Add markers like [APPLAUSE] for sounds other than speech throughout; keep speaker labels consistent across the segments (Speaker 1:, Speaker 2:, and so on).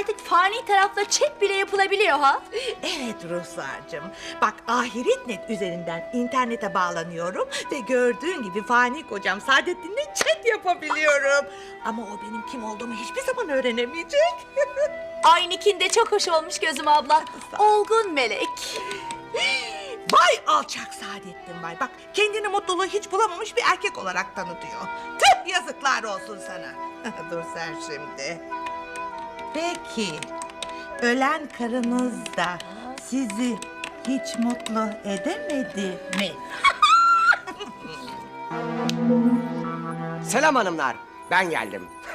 Speaker 1: artık fani tarafla chat bile yapılabiliyor ha.
Speaker 2: Evet Ruhsar'cığım. Bak ahiretnet üzerinden internete bağlanıyorum ve gördüğün gibi fani kocam Saadettin'le chat yapabiliyorum. Ama o benim kim olduğumu hiçbir zaman öğrenemeyecek. [LAUGHS]
Speaker 1: Aynıkinde çok hoş olmuş gözüm abla. Olgun melek. [GASPS]
Speaker 2: Vay alçak Saadettin vay. Bak kendini mutluluğu hiç bulamamış bir erkek olarak tanıtıyor. Tüh yazıklar olsun sana. [LAUGHS] Dur sen şimdi. Peki ölen karınız da sizi hiç mutlu edemedi mi? [LAUGHS]
Speaker 3: Selam hanımlar. Ben geldim. [LAUGHS]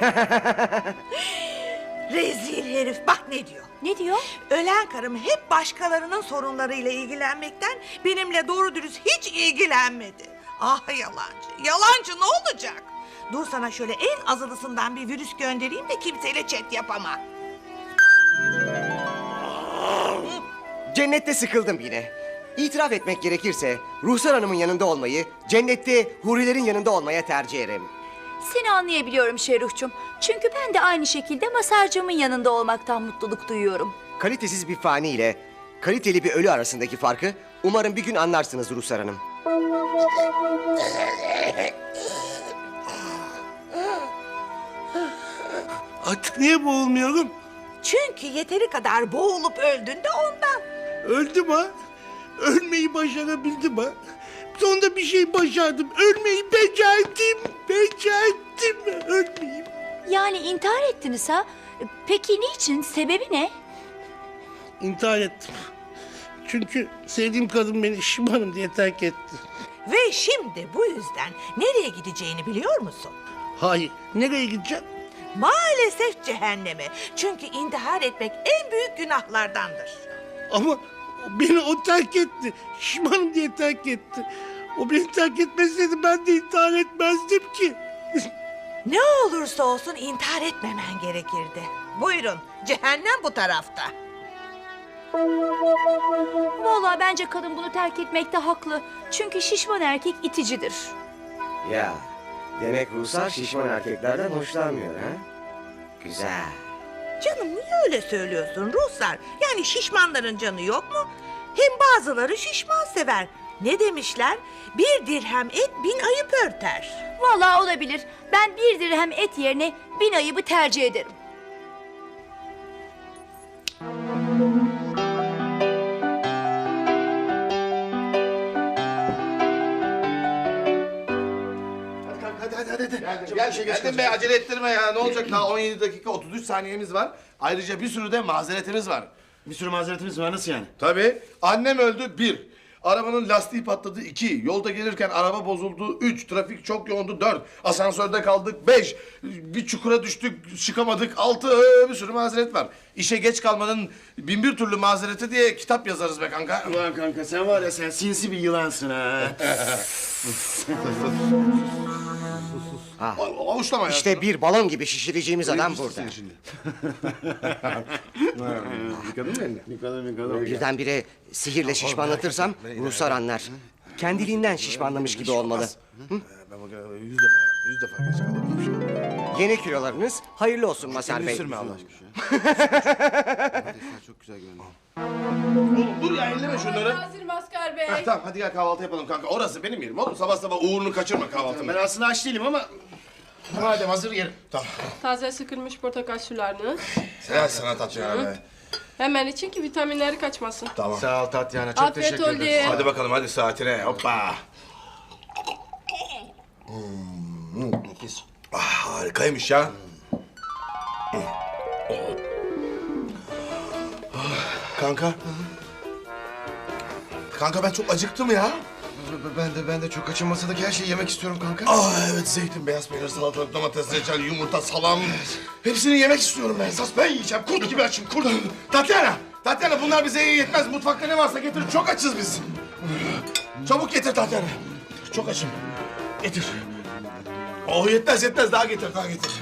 Speaker 2: Rezil herif bak ne diyor.
Speaker 1: Ne diyor?
Speaker 2: Ölen karım hep başkalarının sorunlarıyla ilgilenmekten benimle doğru dürüst hiç ilgilenmedi. Ah yalancı, yalancı ne olacak? Dur sana şöyle en azılısından bir virüs göndereyim de kimseyle chat yapama.
Speaker 3: Cennette sıkıldım yine. İtiraf etmek gerekirse Ruhsar Hanım'ın yanında olmayı, cennette hurilerin yanında olmaya tercih ederim.
Speaker 1: Seni anlayabiliyorum Şeruhçum. Çünkü ben de aynı şekilde masarcığımın yanında olmaktan mutluluk duyuyorum.
Speaker 3: Kalitesiz bir fani ile kaliteli bir ölü arasındaki farkı umarım bir gün anlarsınız Ruhsar Hanım. [LAUGHS]
Speaker 4: Artık niye boğulmuyorum?
Speaker 2: Çünkü yeteri kadar boğulup öldün de ondan.
Speaker 4: Öldüm ha. Ölmeyi başarabildim ha. Sonunda bir şey başardım. Ölmeyi becerdim. Becerdim. Ölmeyi.
Speaker 1: Yani intihar ettiniz ha? Peki niçin? Sebebi ne?
Speaker 4: İntihar ettim. Çünkü sevdiğim kadın beni şımarım diye terk etti.
Speaker 2: Ve şimdi bu yüzden nereye gideceğini biliyor musun?
Speaker 4: Hayır. Nereye gideceğim?
Speaker 2: Maalesef cehenneme. Çünkü intihar etmek en büyük günahlardandır.
Speaker 4: Ama beni o terk etti. Şımarım diye terk etti. O beni terk etmeseydi ben de intihar etmezdim ki. [LAUGHS]
Speaker 2: Ne olursa olsun intihar etmemen gerekirdi. Buyurun, cehennem bu tarafta.
Speaker 1: Vallahi bence kadın bunu terk etmekte haklı. Çünkü şişman erkek iticidir.
Speaker 3: Ya, demek Ruhsar şişman erkeklerden hoşlanmıyor ha? Güzel.
Speaker 2: Canım niye öyle söylüyorsun Ruhsar? Yani şişmanların canı yok mu? Hem bazıları şişman sever. Ne demişler? Bir dirhem et bin ayıp örter.
Speaker 1: Vallahi olabilir. Ben bir dirhem et yerine bin ayıbı tercih ederim.
Speaker 5: Hadi hadi.
Speaker 6: Geldim, gel,
Speaker 5: şey
Speaker 6: geldim
Speaker 5: geç
Speaker 6: be
Speaker 5: kalacak.
Speaker 6: acele ettirme ya ne olacak daha 17 dakika 33 saniyemiz var. Ayrıca bir sürü de mazeretimiz var.
Speaker 5: Bir sürü mazeretimiz var nasıl yani?
Speaker 6: Tabii annem öldü bir. Arabanın lastiği patladı iki. Yolda gelirken araba bozuldu üç. Trafik çok yoğundu dört. Asansörde kaldık beş. Bir çukura düştük çıkamadık altı. Ee, bir sürü mazeret var. İşe geç kalmanın bin bir türlü mazereti diye kitap yazarız be kanka.
Speaker 5: Ulan kanka sen var ya sen sinsi bir yılansın ha.
Speaker 6: A- Avuçlama ya.
Speaker 3: İşte bir balon gibi şişireceğimiz adam burada.
Speaker 6: şimdi.
Speaker 5: Yıkadın mı elini? Yıkadım yıkadım.
Speaker 3: Birdenbire sihirle şişmanlatırsam Ruhsar anlar. Kendiliğinden şişmanlamış gibi olmalı.
Speaker 6: Ben bak yüz defa yüz defa geç kaldım.
Speaker 3: Yeni kilolarınız hayırlı olsun Masar Bey.
Speaker 6: sürme Allah aşkına. [LAUGHS]
Speaker 5: Çok güzel görünüyor.
Speaker 6: Oğlum dur ya elleme şunları.
Speaker 7: Hazır Maskar Bey.
Speaker 6: Ha, tamam hadi gel kahvaltı yapalım kanka. Orası benim yerim oğlum. Sabah sabah uğrunu kaçırma kahvaltını.
Speaker 5: Ben aslında aç değilim ama
Speaker 6: Madem hazır yerim. Tamam.
Speaker 7: Taze sıkılmış portakal sularını.
Speaker 6: Selam sana Tatyana be.
Speaker 7: Hemen için ki vitaminleri kaçmasın.
Speaker 6: Tamam.
Speaker 5: sağ ol Tatyana çok
Speaker 7: Afiyet
Speaker 5: teşekkür ederim.
Speaker 7: oldu.
Speaker 6: Hadi bakalım hadi saatine hoppa. Hmm,
Speaker 5: Nefis.
Speaker 6: Ah, harikaymış ya. Ah, Kanka. Kanka ben çok acıktım ya.
Speaker 5: Ben de ben de çok açım masadaki her şeyi yemek istiyorum kanka.
Speaker 6: Aa evet zeytin, beyaz peynir, salatalık, domates, reçel, yumurta, salam. Hepsini yemek istiyorum ben. Esas ben yiyeceğim. Kurt gibi açım, kurt. Tatyana, Tatyana bunlar bize yetmez. Mutfakta ne varsa getir. Çok açız biz. Çabuk getir Tatyana. Çok açım. Getir. Oh yetmez yetmez. Daha getir, daha getir.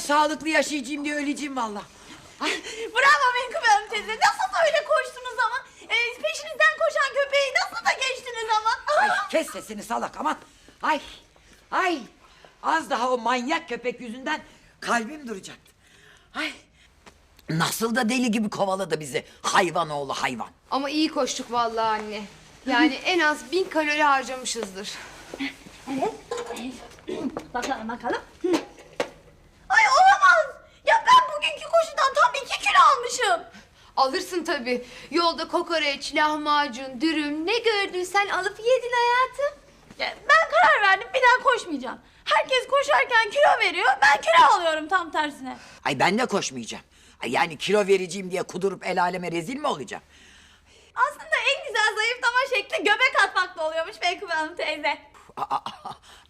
Speaker 8: Sağlıklı yaşayacağım diye öleceğim valla.
Speaker 1: Bravo Menkıbe Hanım teyze. Nasıl da öyle koştunuz ama. Ee, peşinizden koşan köpeği nasıl da geçtiniz ama.
Speaker 8: Ay kes sesini salak aman. Ay ay az daha o manyak köpek yüzünden kalbim duracaktı. Ay nasıl da deli gibi kovaladı bizi hayvan oğlu hayvan.
Speaker 9: Ama iyi koştuk vallahi anne. Yani en az bin kalori harcamışızdır.
Speaker 1: Bakalım bakalım. Ay olamaz. Ya ben bugünkü koşudan tam iki kilo almışım.
Speaker 9: Alırsın tabii. Yolda kokoreç, lahmacun, dürüm ne gördüysen alıp yedin hayatım.
Speaker 1: Ya ben karar verdim bir daha koşmayacağım. Herkes koşarken kilo veriyor. Ben kilo alıyorum tam tersine.
Speaker 8: Ay ben de koşmayacağım. Ay yani kilo vereceğim diye kudurup el aleme rezil mi olacağım?
Speaker 1: Aslında en güzel zayıflama şekli göbek atmakla oluyormuş Menkıbe Hanım teyze.
Speaker 8: Aa,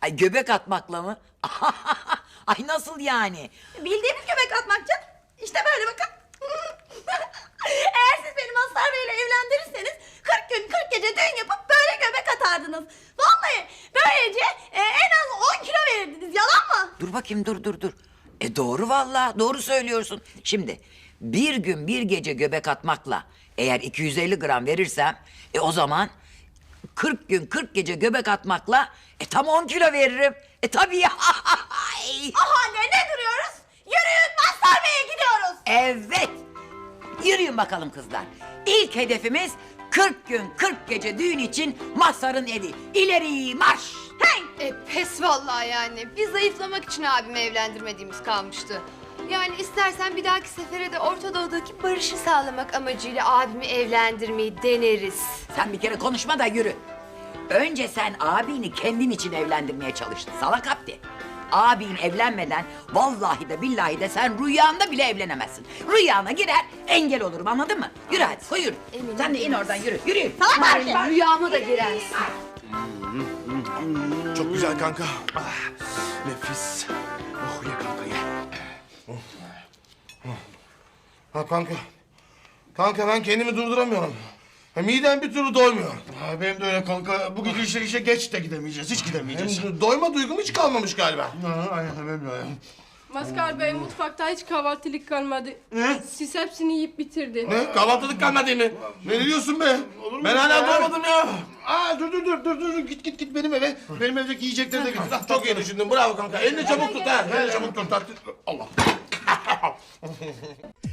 Speaker 8: ay göbek atmakla mı? [LAUGHS] Ay nasıl yani?
Speaker 1: Bildiğimiz göbek atmak canım. İşte böyle bakın. Eğer siz beni Mazhar Bey'le evlendirirseniz 40 gün 40 gece düğün yapıp böyle göbek atardınız. Vallahi böylece e, en az 10 kilo verirdiniz yalan mı?
Speaker 8: Dur bakayım dur dur dur. E doğru vallahi doğru söylüyorsun. Şimdi bir gün bir gece göbek atmakla eğer 250 gram verirsem e o zaman 40 gün 40 gece göbek atmakla e tam 10 kilo veririm. E tabii ya. [LAUGHS]
Speaker 1: Aha ne, ne duruyoruz? Yürüyün Mazhar Bey'e gidiyoruz.
Speaker 8: Evet. Yürüyün bakalım kızlar. İlk hedefimiz 40 gün 40 gece düğün için Mazhar'ın evi. İleri marş.
Speaker 9: E pes vallahi yani. Biz zayıflamak için abimi evlendirmediğimiz kalmıştı. Yani istersen bir dahaki sefere de Orta Doğu'daki barışı sağlamak amacıyla abimi evlendirmeyi deneriz.
Speaker 8: Sen bir kere konuşma da yürü. Önce sen abini kendin için evlendirmeye çalıştın salak abdi. Abin evlenmeden vallahi de billahi de sen rüyanda bile evlenemezsin. Rüyana girer engel olurum anladın mı? Yürü hadi koy yürü.
Speaker 9: Eminim
Speaker 8: sen de in oradan yürü yürü.
Speaker 9: Mahalle rüyama da girersin.
Speaker 6: Çok güzel kanka. Ah, nefis. Oh ye kanka ye. Oh. Ha kanka. Kanka ben kendimi durduramıyorum. Ha, midem bir türlü doymuyor.
Speaker 5: Ha, benim de öyle kanka. Bu gece işe işe geç de gidemeyeceğiz. Hiç gidemeyeceğiz.
Speaker 6: Hem doyma duygum hiç kalmamış galiba.
Speaker 5: Ha, aynen öyle.
Speaker 7: Maskar Bey mutfakta hiç kahvaltılık kalmadı.
Speaker 6: Ne?
Speaker 7: Siz hepsini yiyip bitirdin.
Speaker 6: Ne? Kahvaltılık kalmadı mı? Ne diyorsun be? Ben hala doymadım ya.
Speaker 5: Aa dur dur dur dur dur git git git benim eve. Benim evdeki yiyecekleri de git.
Speaker 6: Ah, Çok iyi düşündün. Bravo kanka. Elini çabuk tut ha. Elini çabuk tut. Allah. [LAUGHS]